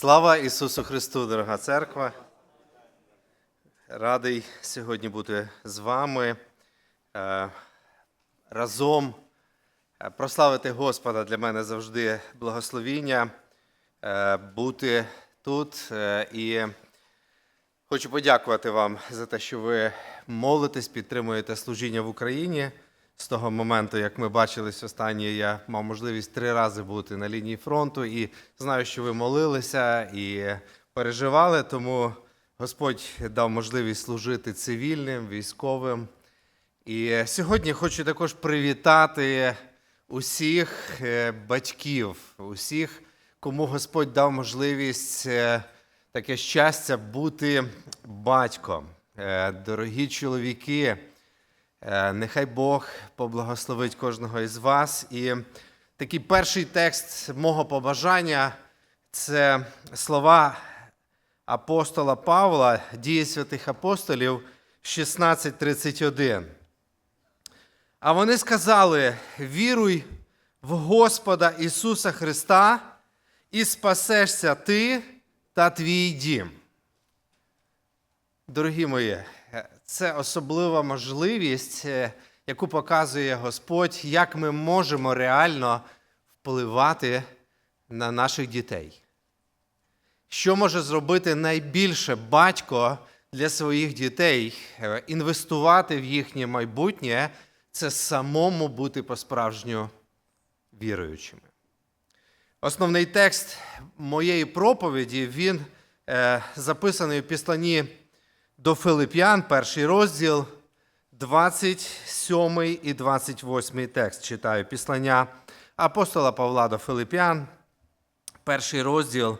Слава Ісусу Христу, дорога церква. Радий сьогодні бути з вами е, разом е, прославити Господа для мене завжди благословіння е, бути тут. І хочу подякувати вам за те, що ви молитесь, підтримуєте служіння в Україні. З того моменту, як ми бачились останнє, я мав можливість три рази бути на лінії фронту і знаю, що ви молилися і переживали, тому Господь дав можливість служити цивільним, військовим. І сьогодні хочу також привітати усіх е, батьків, усіх, кому Господь дав можливість е, таке щастя бути батьком. Е, Дорогі чоловіки. Е, Нехай Бог поблагословить кожного із вас. І такий перший текст мого побажання це слова апостола Павла, дії святих апостолів 16:31. А вони сказали: віруй в Господа Ісуса Христа, і спасешся ти та твій дім. Дорогі мої, це особлива можливість, е, яку показує Господь, як ми можемо реально впливати на наших дітей. Що може зробити найбільше батько для своїх дітей? Е, Інвестувати в їхнє майбутнє це самому бути по-справжньому віруючими. Основний текст моєї проповіді він е, записаний у післанні до Филип'ян, перший розділ, 27 і 28 текст читаю. Післання апостола Павла до Филип'ян, перший розділ,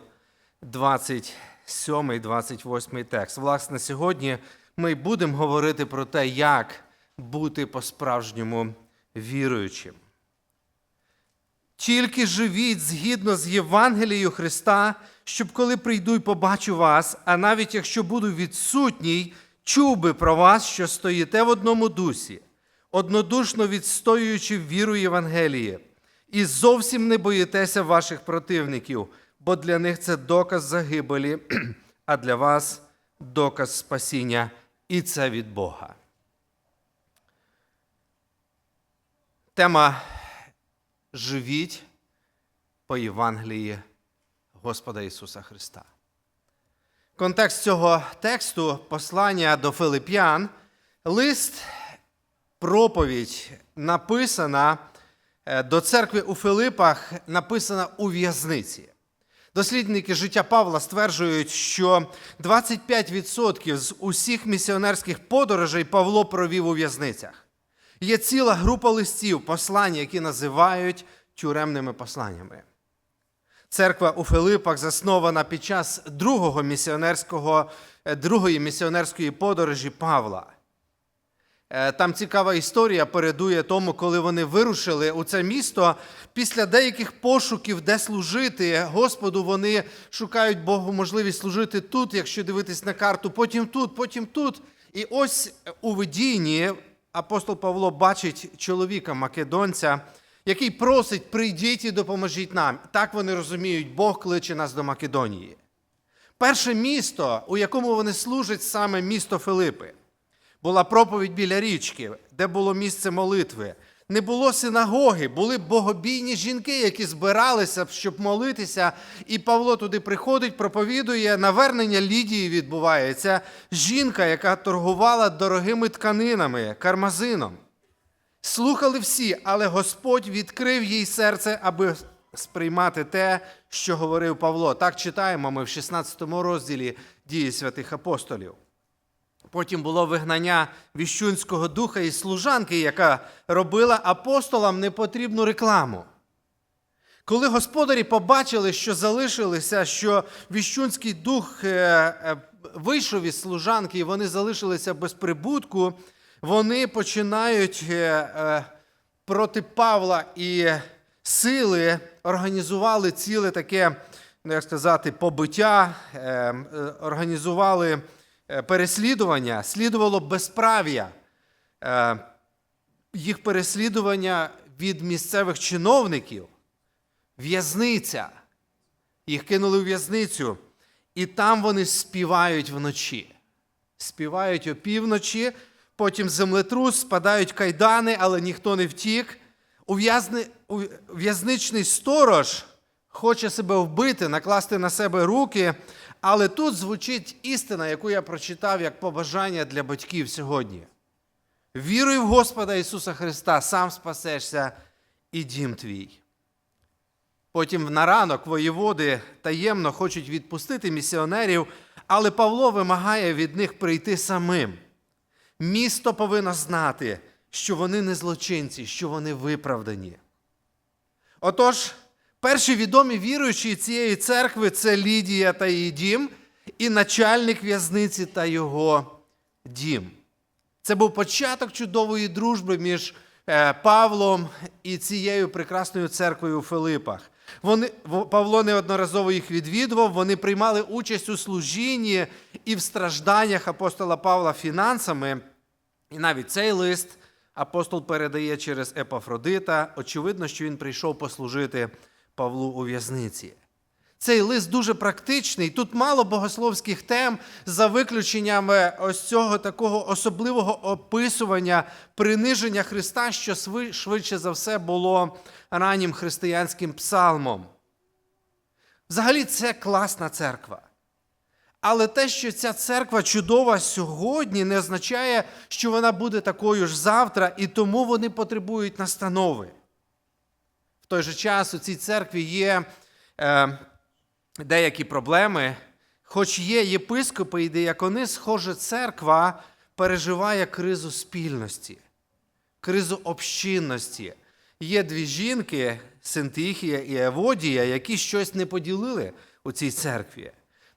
27 і 28 текст. Власне, сьогодні ми будемо говорити про те, як бути по-справжньому віруючим. Тільки живіть згідно з Євангелією Христа, щоб коли прийду і побачу вас, а навіть якщо буду відсутній, чув би про вас, що стоїте в одному дусі, однодушно відстоюючи віру Євангелії, і зовсім не боїтеся ваших противників, бо для них це доказ загибелі, а для вас доказ спасіння, і це від Бога. Тема живіть по Євангелії Господа Ісуса Христа. Контекст цього тексту послання до Филип'ян, лист, проповідь написана е, до церкви у Филипах, написана у в'язниці. Дослідники життя Павла стверджують, що 25% з усіх місіонерських подорожей Павло провів у в'язницях. Є ціла група листів, послань, які називають тюремними посланнями. Церква у Филипах заснована під час другого місіонерського, е, другої місіонерської подорожі Павла. Е, Там цікава історія передує тому, коли вони вирушили у це місто. Після деяких пошуків, де служити, Господу вони шукають Богу можливість служити тут, якщо дивитись на карту, потім тут, потім тут. І ось у видінні апостол Павло бачить чоловіка македонця, який просить: прийдіть і допоможіть нам. Так вони розуміють, Бог кличе нас до Македонії. Перше місто, у якому вони служать, саме місто Филипи. Була проповідь біля річки, де було місце молитви. Не було синагоги, були богобійні жінки, які збиралися, щоб молитися. І Павло туди приходить, проповідує. Навернення Лідії відбувається. Жінка, яка торгувала дорогими тканинами, кармазином. Слухали всі, але Господь відкрив їй серце, аби сприймати те, що говорив Павло. Так читаємо ми в 16 розділі дії святих апостолів. Потім було вигнання віщунського духа і служанки, яка робила апостолам непотрібну рекламу. Коли господарі побачили, що залишилися, що віщунський дух е, е, вийшов із служанки, і вони залишилися без прибутку, вони починають е, е, проти Павла і сили організували ціле таке, ну, як сказати, побиття, е, організували переслідування, слідувало безправ'я. Їх переслідування від місцевих чиновників, в'язниця. Їх кинули у в'язницю, і там вони співають вночі. Співають опівночі, потім землетрус, спадають кайдани, але ніхто не втік. В'язничний сторож хоче себе вбити, накласти на себе руки, але тут звучить істина, яку я прочитав як побажання для батьків сьогодні. Віруй в Господа Ісуса Христа, сам спасешся і дім твій. Потім на ранок воєводи таємно хочуть відпустити місіонерів, але Павло вимагає від них прийти самим. Місто повинно знати, що вони не злочинці, що вони виправдані. Отож, перші відомі віруючі цієї церкви це Лідія та її дім, і начальник в'язниці та його дім. Це був початок чудової дружби між е, Павлом і цією прекрасною церквою у Филипах. Вони, Павло неодноразово їх відвідував, вони приймали участь у служінні і в стражданнях апостола Павла фінансами. І навіть цей лист апостол передає через Епафродита. Очевидно, що він прийшов послужити Павлу у в'язниці. Цей лист дуже практичний. Тут мало богословських тем за виключенням е, ось цього такого особливого описування приниження Христа, що швидше за все було раннім християнським псалмом. Взагалі, це класна церква. Але те, що ця церква чудова сьогодні, не означає, що вона буде такою ж завтра, і тому вони потребують настанови. В той же час у цій церкві є е, деякі проблеми, хоч є єпископи і деякони, схоже, церква переживає кризу спільності, кризу общинності. Є дві жінки, Синтихія і Еводія, які щось не поділили у цій церкві.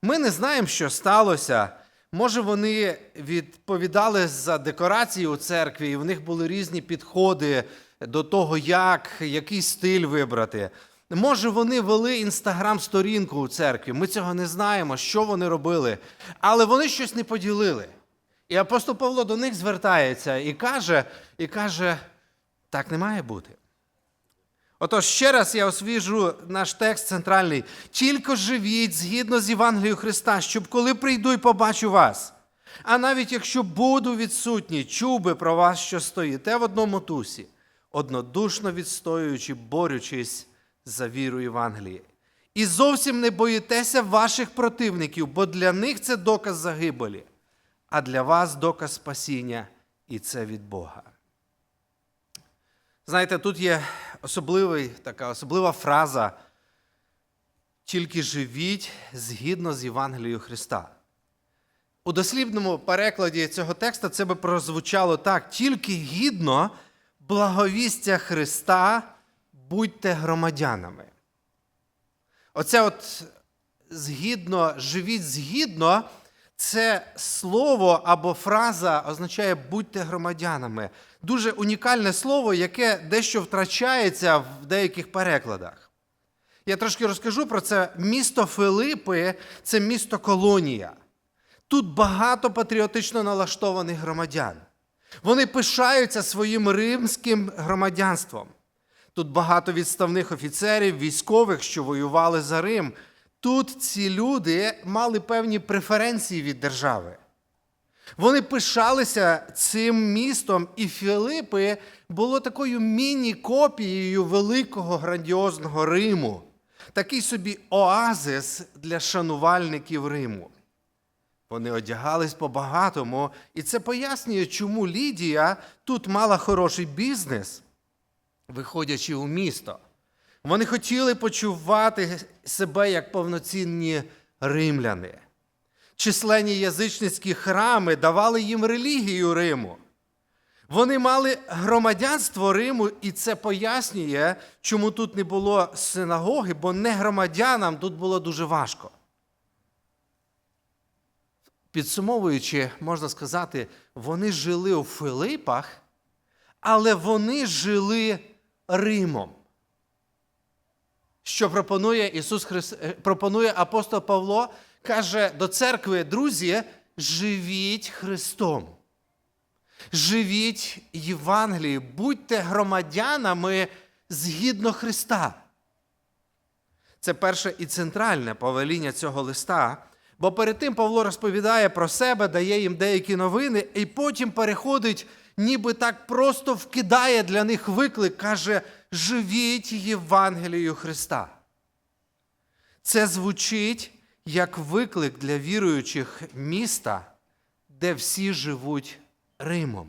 Ми не знаємо, що сталося. Може, вони відповідали за декорації у церкві, і в них були різні підходи до того, як, який стиль вибрати. Може, вони вели інстаграм-сторінку у церкві. Ми цього не знаємо, що вони робили, але вони щось не поділили. І апостол Павло до них звертається і каже, і каже: так не має бути. Отож, ще раз я освіжу наш текст центральний. Тільки живіть згідно з Євангелією Христа, щоб коли прийду і побачу вас. А навіть якщо буду відсутній, чув би про вас, що стоїте в одному тусі, однодушно відстоюючи, борючись за віру Євангелії. І зовсім не боїтеся ваших противників, бо для них це доказ загибелі, а для вас доказ спасіння, і це від Бога. Знаєте, тут є особливий, така особлива фраза тільки живіть згідно з Євангелією Христа. У дослівному перекладі цього тексту це би прозвучало так: тільки гідно благовістя Христа будьте громадянами. Оце от згідно, живіть згідно, це слово або фраза означає будьте громадянами. Дуже унікальне слово, яке дещо втрачається в деяких перекладах. Я трошки розкажу про це. Місто Филипи це місто колонія. Тут багато патріотично налаштованих громадян. Вони пишаються своїм римським громадянством. Тут багато відставних офіцерів, військових, що воювали за Рим. Тут ці люди мали певні преференції від держави. Вони пишалися цим містом, і Філипи було такою міні-копією великого грандіозного Риму, такий собі оазис для шанувальників Риму. Вони одягались по-багатому, і це пояснює, чому Лідія тут мала хороший бізнес, виходячи у місто. Вони хотіли почувати себе як повноцінні римляни. Численні язичницькі храми давали їм релігію Риму. Вони мали громадянство Риму, і це пояснює, чому тут не було синагоги, бо не громадянам тут було дуже важко. Підсумовуючи, можна сказати, вони жили у Филипах, але вони жили Римом. Що пропонує Ісус Христ... е, пропонує апостол Павло, каже до церкви, друзі, живіть Христом. Живіть Євангелією, будьте громадянами згідно Христа. Це перше і центральне повеління цього листа. Бо перед тим Павло розповідає про себе, дає їм деякі новини, і потім переходить, ніби так просто вкидає для них виклик, каже: живіть Євангелію Христа. Це звучить як виклик для віруючих міста, де всі живуть Римом.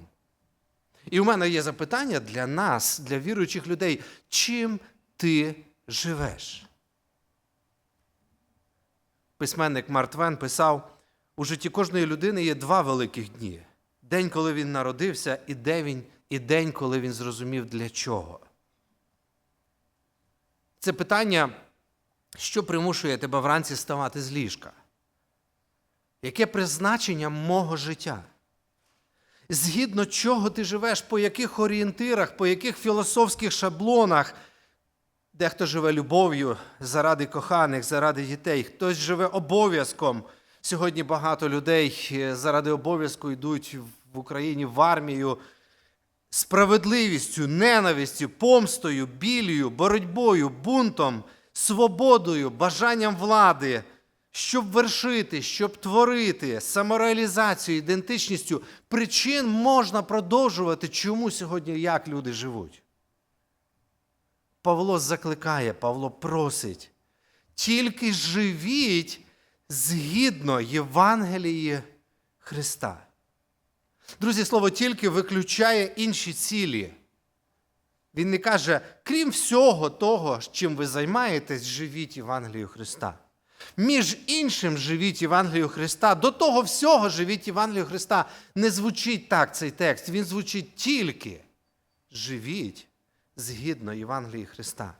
І у мене є запитання для нас, для віруючих людей, чим ти живеш? Письменник Марк Твен писав: у житті кожної людини є два великих дні: день, коли він народився, і день, і день, коли він зрозумів для чого. Це питання, що примушує тебе вранці ставати з ліжка? Яке призначення мого життя? Згідно чого ти живеш, по яких орієнтирах, по яких філософських шаблонах, Дехто живе любов'ю заради коханих, заради дітей, хтось живе обов'язком. Сьогодні багато людей е, заради обов'язку йдуть в Україні в армію справедливістю, ненавистю, помстою, білію, боротьбою, бунтом, свободою, бажанням влади, щоб вершити, щоб творити, самореалізацією, ідентичністю. Причин можна продовжувати, чому сьогодні як люди живуть. Павло закликає, Павло просить, тільки живіть згідно Євангелії Христа. Друзі, слово тільки виключає інші цілі. Він не каже, крім всього того, чим ви займаєтесь, живіть Євангелію Христа. Між іншим, живіть Євангелію Христа, до того всього живіть Євангелію Христа. Не звучить так цей текст. Він звучить тільки живіть згідно Євангелії Христа.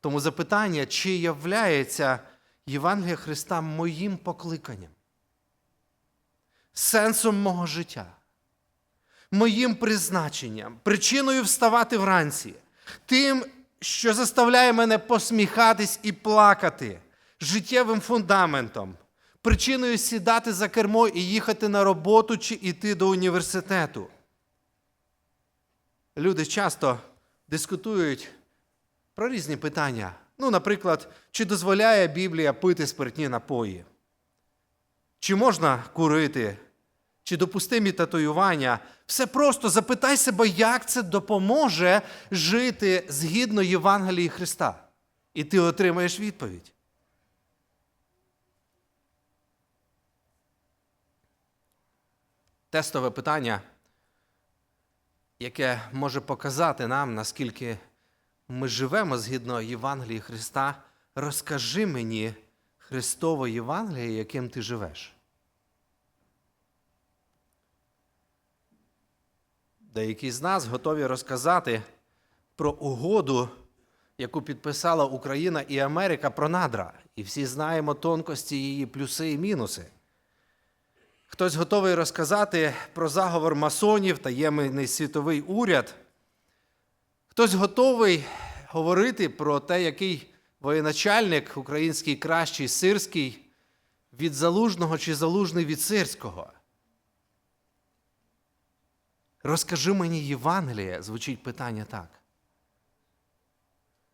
Тому запитання, чи являється Євангелія Христа моїм покликанням, сенсом мого життя, моїм призначенням, причиною вставати вранці, тим, що заставляє мене посміхатись і плакати, життєвим фундаментом, причиною сідати за кермо і їхати на роботу чи йти до університету. Люди часто дискутують про різні питання. Ну, наприклад, чи дозволяє Біблія пити спиртні напої? Чи можна курити? Чи допустимі татуювання? Все просто запитай себе, як це допоможе жити згідно Євангелії Христа. І ти отримаєш відповідь. Тестове питання яке може показати нам, наскільки ми живемо згідно Євангелії Христа, розкажи мені Христово Євангеліє, яким ти живеш. Деякі з нас готові розказати про угоду, яку підписала Україна і Америка про надра. І всі знаємо тонкості її плюси і мінуси. Хтось готовий розказати про заговор масонів, таємний світовий уряд. Хтось готовий говорити про те, який воєначальник український кращий сирський від залужного чи залужний від сирського. Розкажи мені Євангеліє, звучить питання так.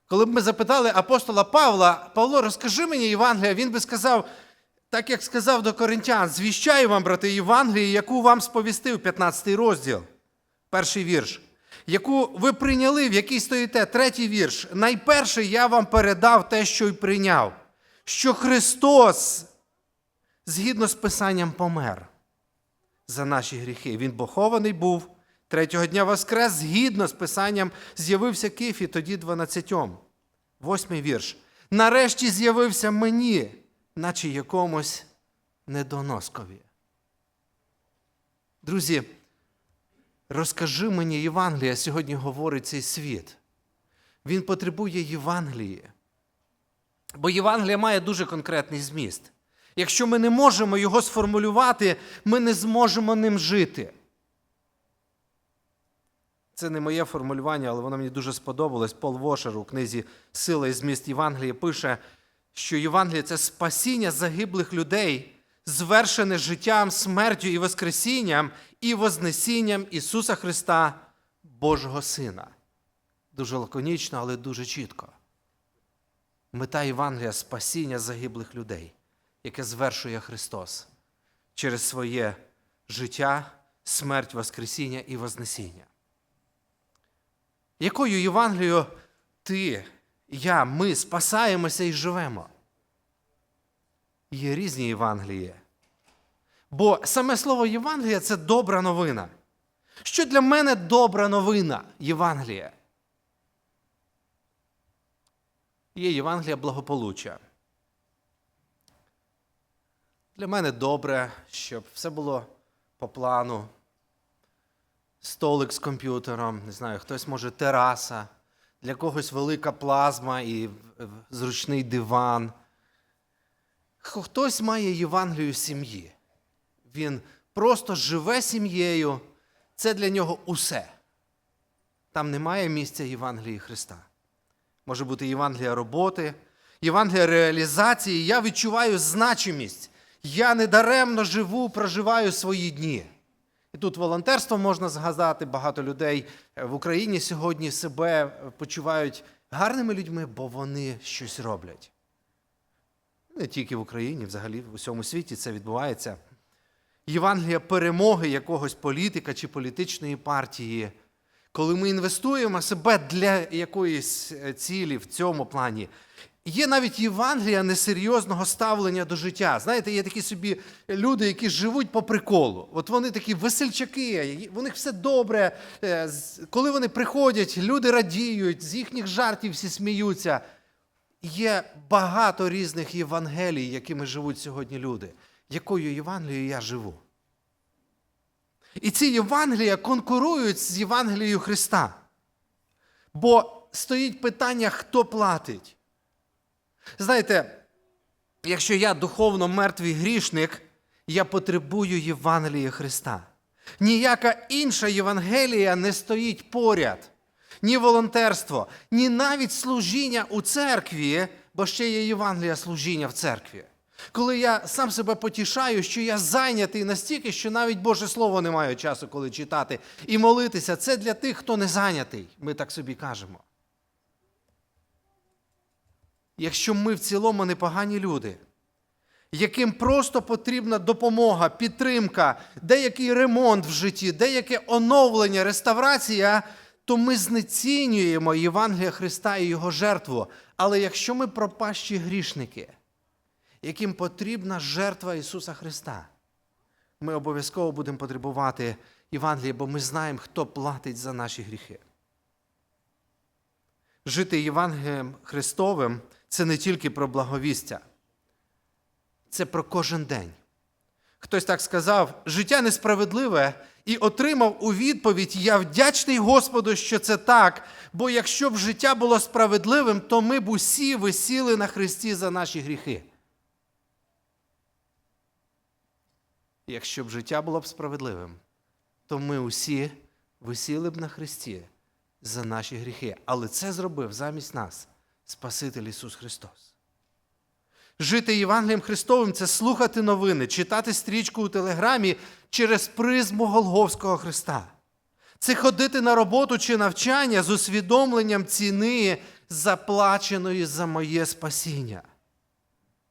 Коли б ми запитали апостола Павла, Павло, розкажи мені Євангелія, він би сказав, так як сказав до коринтян, звіщаю вам, брати Євангелії, яку вам сповістив 15 розділ, перший вірш, яку ви прийняли, в якій стоїте, третій вірш. Найперше я вам передав те, що й прийняв, що Христос, згідно з Писанням, помер за наші гріхи. Він похований був. Третього дня Воскрес, згідно з Писанням, з'явився Кифі, тоді дванадцятьом. Восьмий вірш. Нарешті з'явився мені наче якомусь недоноскові. Друзі, розкажи мені Євангелія, сьогодні говорить цей світ. Він потребує Євангелії. Бо Євангелія має дуже конкретний зміст. Якщо ми не можемо його сформулювати, ми не зможемо ним жити. Це не моє формулювання, але воно мені дуже сподобалось. Пол Вошер у книзі Сила і зміст Євангелія пише, що Євангеліє це спасіння загиблих людей, звершене життям, смертю і Воскресінням і Вознесінням Ісуса Христа, Божого Сина. Дуже лаконічно, але дуже чітко. Мета Євангелія спасіння загиблих людей, яке звершує Христос через своє життя, смерть, Воскресіння і Вознесіння. Якою Євангелією ти, я, ми спасаємося і живемо? Є різні Євангелії. Бо саме слово Євангелія це добра новина. Що для мене добра новина Євангелія? Є Євангелія благополуччя. Для мене добре, щоб все було по плану. Столик з комп'ютером, не знаю, хтось може тераса, для когось велика плазма і в- зручний диван. Хтось має Євангелію сім'ї. Він просто живе сім'єю, це для нього усе. Там немає місця Євангелії Христа. Може бути Євангелія роботи, Євангелія реалізації. Я відчуваю значимість. Я недаремно живу, проживаю свої дні. Тут волонтерство можна згадати. Багато людей е, в Україні сьогодні себе е, почувають гарними людьми, бо вони щось роблять. Не тільки в Україні, взагалі в усьому світі це відбувається. Євангелія перемоги якогось політика чи політичної партії, коли ми інвестуємо себе для якоїсь е, цілі в цьому плані. Є навіть Євангелія несерйозного ставлення до життя. Знаєте, є такі собі люди, які живуть по приколу. От вони такі весельчаки, у них все добре. Е, Коли вони приходять, люди радіють, з їхніх жартів всі сміються. Є багато різних Євангелій, якими живуть сьогодні люди. Якою Євангелією я живу? І ці Євангелія конкурують з Євангелією Христа. Бо стоїть питання, хто платить. Знаєте, якщо я духовно мертвий грішник, я потребую Євангелія Христа. Ніяка інша Євангелія не стоїть поряд. Ні волонтерство, ні навіть служіння у церкві, бо ще є Євангелія служіння в церкві. Коли я сам себе потішаю, що я зайнятий настільки, що навіть Боже Слово не маю часу, коли читати, і молитися, це для тих, хто не зайнятий, ми так собі кажемо. Якщо ми в цілому непогані люди, яким просто потрібна допомога, підтримка, деякий ремонт в житті, деяке оновлення, реставрація, то ми знецінюємо Євангелія Христа і Його жертву. Але якщо ми пропащі грішники, яким потрібна жертва Ісуса Христа, ми обов'язково будемо потребувати Євангелія, бо ми знаємо, хто платить за наші гріхи. Жити Євангелієм Христовим це не тільки про благовістя, це про кожен день. Хтось так сказав, життя несправедливе і отримав у відповідь: Я вдячний Господу, що це так, бо якщо б життя було справедливим, то ми б усі висіли на Христі за наші гріхи. Якщо б життя було б справедливим, то ми усі висіли б на Христі за наші гріхи. Але це зробив замість нас Спаситель Ісус Христос. Жити Євангелієм Христовим це слухати новини, читати стрічку у телеграмі через призму Голговського Христа. Це ходити на роботу чи навчання з усвідомленням ціни, заплаченої за моє спасіння.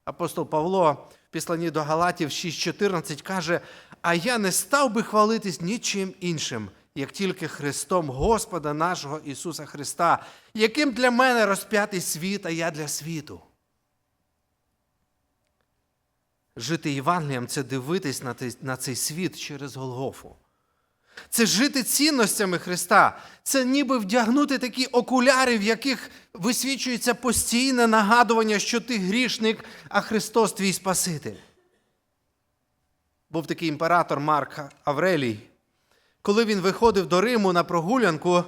Апостол Павло в післанні до Галатів 6,14 каже: А я не став би хвалитись нічим іншим, як тільки Христом Господа нашого Ісуса Христа, яким для мене розп'ятий світ, а я для світу. Жити Євангелієм це дивитись на цей, світ через Голгофу. Це жити цінностями Христа, це ніби вдягнути такі окуляри, в яких висвічується постійне нагадування, що ти грішник, а Христос твій Спаситель. Був такий імператор Марк Аврелій. Коли він виходив до Риму на прогулянку,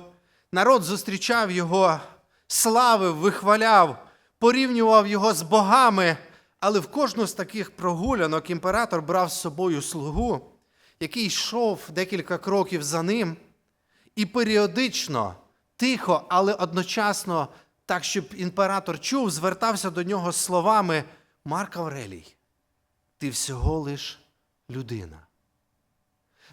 народ зустрічав його, славив, вихваляв, порівнював його з богами, але в кожну з таких прогулянок імператор брав з собою слугу, який йшов декілька кроків за ним, і періодично, тихо, але одночасно, так, щоб імператор чув, звертався до нього словами Марк Аврелій, ти всього лиш людина.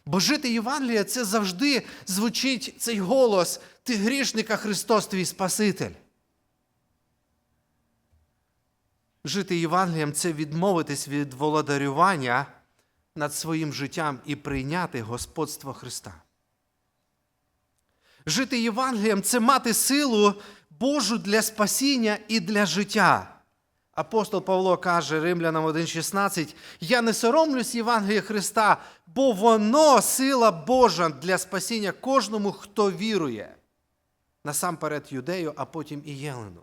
Бо жити Євангелія це завжди звучить цей голос: Ти грішник, а Христос твій Спаситель. Жити Євангелієм це відмовитись від володарювання над своїм життям і прийняти господство Христа. Жити Євангелієм це мати силу Божу для спасіння і для життя. Апостол Павло каже Римлянам 1,16: Я не соромлюсь Євангелія Христа, бо воно сила Божа для спасіння кожному, хто вірує. Насамперед юдею, а потім і Єлену.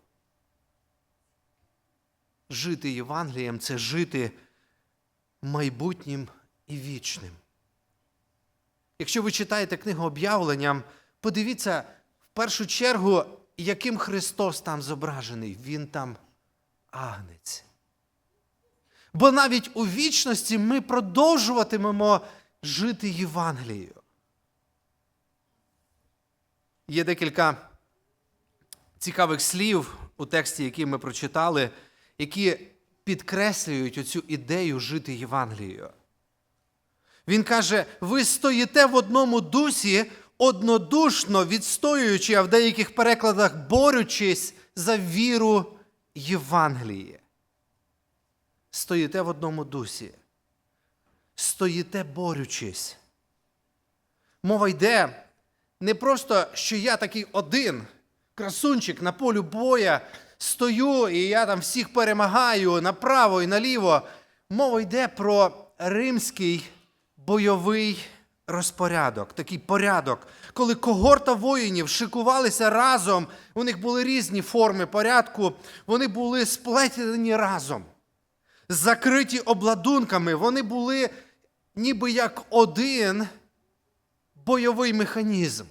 Жити Євангелієм це жити майбутнім і вічним. Якщо ви читаєте книгу об'явленням, подивіться в першу чергу, яким Христос там зображений. Він там агнець. Бо навіть у вічності ми продовжуватимемо жити Євангелією. Є декілька цікавих слів у тексті, який ми прочитали, які підкреслюють оцю ідею жити Євангелією. Він каже: ви стоїте в одному дусі, однодушно відстоюючи, а в деяких перекладах борючись за віру Євангелії. Стоїте в одному дусі. Стоїте борючись. Мова йде не просто, що я такий один, красунчик на полю боя, стою і я там всіх перемагаю направо і наліво. Мова йде про римський бойовий розпорядок, такий порядок, коли когорта воїнів шикувалися разом, у них були різні форми порядку, вони були сплетені разом, закриті обладунками, вони були ніби як один бойовий механізм.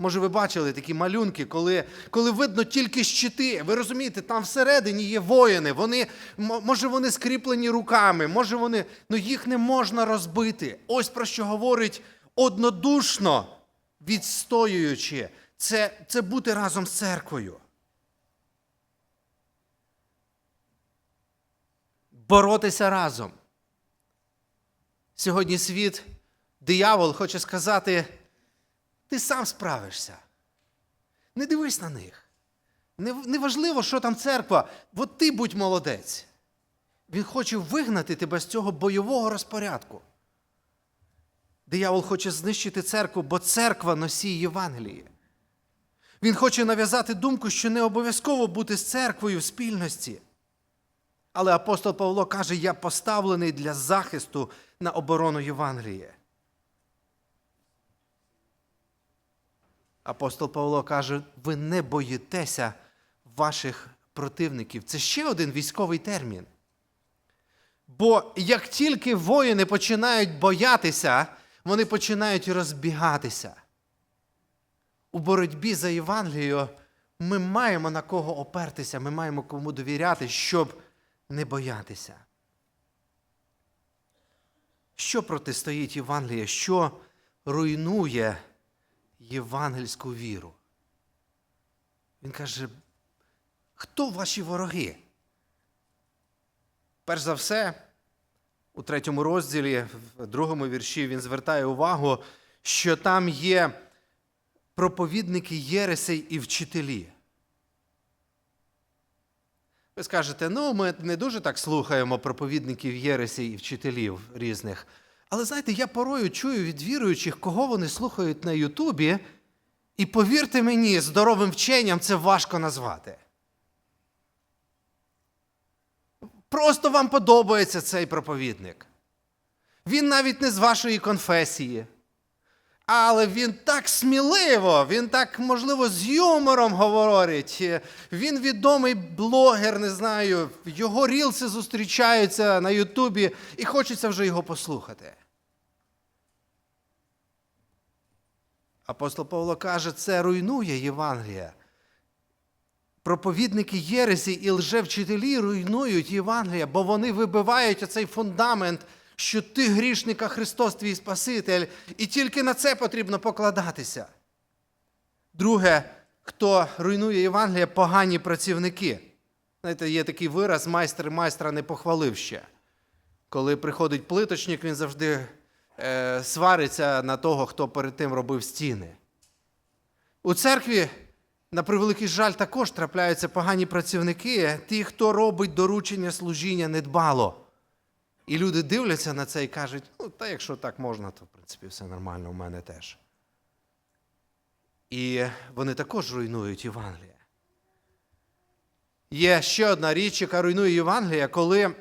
Може, ви бачили такі малюнки, коли, коли видно тільки щити. Ви розумієте, там всередині є воїни. Вони, може, вони скріплені руками, може вони, ну їх не можна розбити. Ось про що говорить однодушно відстоюючи. Це, це бути разом з церквою. Боротися разом. Сьогодні світ, диявол хоче сказати. Ти сам справишся. Не дивись на них. Неважливо, що там церква, от ти будь молодець. Він хоче вигнати тебе з цього бойового розпорядку. Диявол хоче знищити церкву, бо церква носій Євангелії. Він хоче нав'язати думку, що не обов'язково бути з церквою в спільності. Але апостол Павло каже: я поставлений для захисту на оборону Євангелія. Апостол Павло каже, ви не боїтеся ваших противників. Це ще один військовий термін. Бо як тільки воїни починають боятися, вони починають розбігатися. У боротьбі за Євангелією ми маємо на кого опертися, ми маємо кому довіряти, щоб не боятися. Що протистоїть Євангелія? Що руйнує євангельську віру. Він каже, хто ваші вороги? Перш за все, у третьому розділі, в другому вірші, він звертає увагу, що там є проповідники Єресей і вчителі. Ви скажете, ну, ми не дуже так слухаємо проповідників Єресей і вчителів різних. Але знаєте, я порою чую від віруючих, кого вони слухають на Ютубі, і повірте мені, здоровим вченням це важко назвати. Просто вам подобається цей проповідник. Він навіть не з вашої конфесії. Але він так сміливо, він так, можливо, з юмором говорить. Він відомий блогер, не знаю, його рілси зустрічаються на Ютубі, і хочеться вже його послухати. Апостол Павло каже, це руйнує Євангелія. Проповідники Єресі і лжевчителі руйнують Євангелія, бо вони вибивають оцей фундамент, що ти грішник, а Христос твій Спаситель, і тільки на це потрібно покладатися. Друге, хто руйнує Євангелія, погані працівники. Знаєте, є такий вираз, майстер майстра не похвалив ще. Коли приходить плиточник, він завжди е, свариться на того, хто перед тим робив стіни. У церкві на превеликий жаль, також трапляються погані працівники, ті, хто робить доручення служіння недбало. І люди дивляться на це і кажуть: ну, та якщо так можна, то в принципі все нормально, у мене теж. І вони також руйнують Євангеліє. Є ще одна річ, яка руйнує Євангелія, коли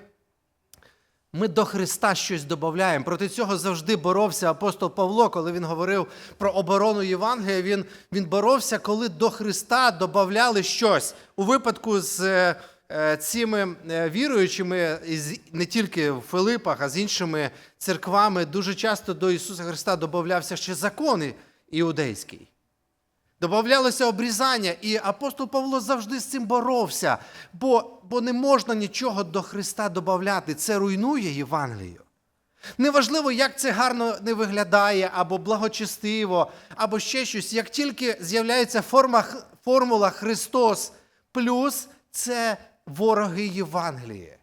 ми до Христа щось додаємо. Проти цього завжди боровся апостол Павло, коли він говорив про оборону Євангелія. Він, він боровся, коли до Христа додавали щось. У випадку з е, цими е, віруючими, не тільки в Филипах, а з іншими церквами, дуже часто до Ісуса Христа додавався ще закон іудейський. Добавлялося обрізання, і апостол Павло завжди з цим боровся, бо, бо не можна нічого до Христа додати. Це руйнує Євангелію. Неважливо, як це гарно не виглядає, або благочестиво, або ще щось. Як тільки з'являється форма, формула Христос плюс це вороги Євангелії.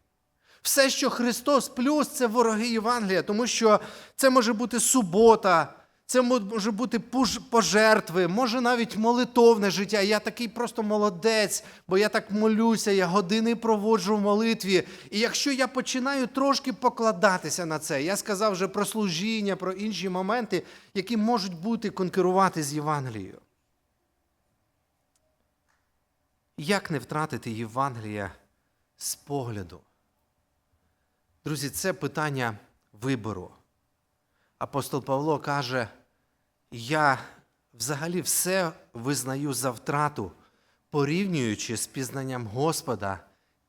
Все, що Христос плюс, це вороги Євангелія, тому що це може бути субота, це може бути пожертви, може навіть молитовне життя. Я такий просто молодець, бо я так молюся, я години проводжу в молитві. І якщо я починаю трошки покладатися на це, я сказав вже про служіння, про інші моменти, які можуть бути конкурувати з Євангелією. Як не втратити Євангелія з погляду? Друзі, це питання вибору. Апостол Павло каже: я взагалі все визнаю за втрату, порівнюючи з пізнанням Господа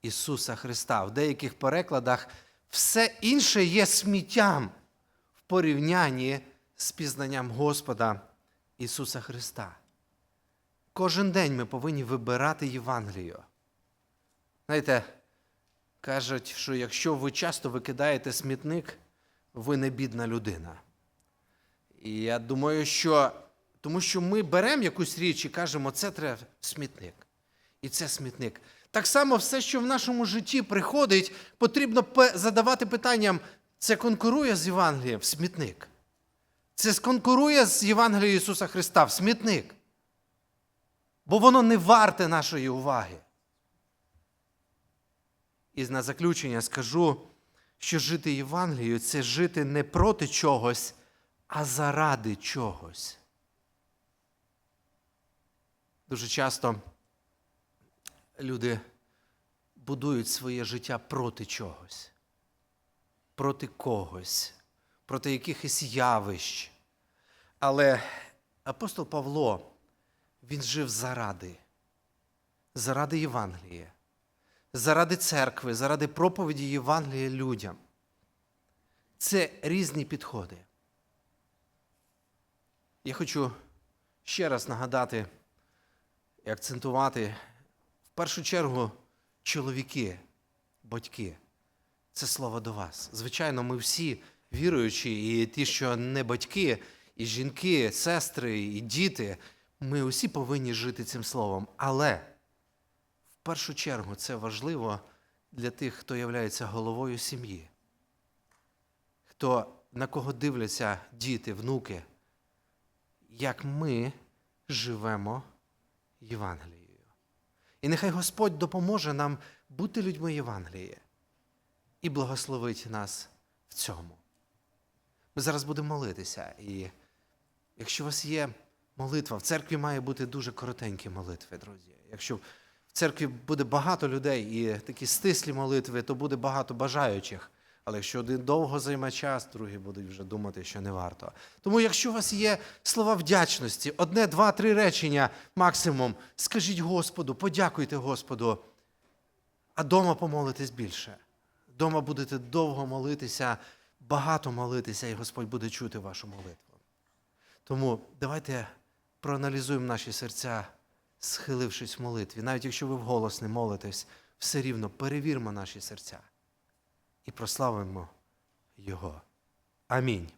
Ісуса Христа. В деяких перекладах все інше є сміттям в порівнянні з пізнанням Господа Ісуса Христа. Кожен день ми повинні вибирати Євангелію. Знаєте, кажуть, що якщо ви часто викидаєте смітник, ви не бідна людина. І я думаю, що тому що ми беремо якусь річ і кажемо, це треба смітник. І це смітник. Так само все, що в нашому житті приходить, потрібно задавати питанням: це конкурує з Євангелієм в смітник. Це конкурує з Євангелієм Ісуса Христа в смітник. Бо воно не варте нашої уваги. І на заключення скажу, що жити Євангелією це жити не проти чогось, а заради чогось. Дуже часто люди будують своє життя проти чогось, проти когось, проти якихось явищ. Але апостол Павло, він жив заради, заради Євангелія заради церкви, заради проповіді Євангелія людям. Це різні підходи. Я хочу ще раз нагадати і акцентувати в першу чергу чоловіки, батьки. Це слово до вас. Звичайно, ми всі віруючі, і ті, що не батьки, і жінки, сестри, і діти, ми усі повинні жити цим словом. Але в першу чергу це важливо для тих, хто є головою сім'ї, хто, на кого дивляться діти, внуки, як ми живемо Євангелією. І нехай Господь допоможе нам бути людьми Євангелії і благословить нас в цьому. Ми зараз будемо молитися. І якщо у вас є молитва, в церкві має бути дуже коротенькі молитви, друзі. Якщо в церкві буде багато людей і такі стислі молитви, то буде багато бажаючих. Але якщо один довго займе час, другі будуть вже думати, що не варто. Тому, якщо у вас є слова вдячності, одне, два, три речення максимум, скажіть Господу, подякуйте Господу, а дома помолитесь більше. Дома будете довго молитися, багато молитися, і Господь буде чути вашу молитву. Тому давайте проаналізуємо наші серця, схилившись в молитві. Навіть якщо ви вголос не молитесь, все рівно перевірмо наші серця і прославимо Його. Амінь.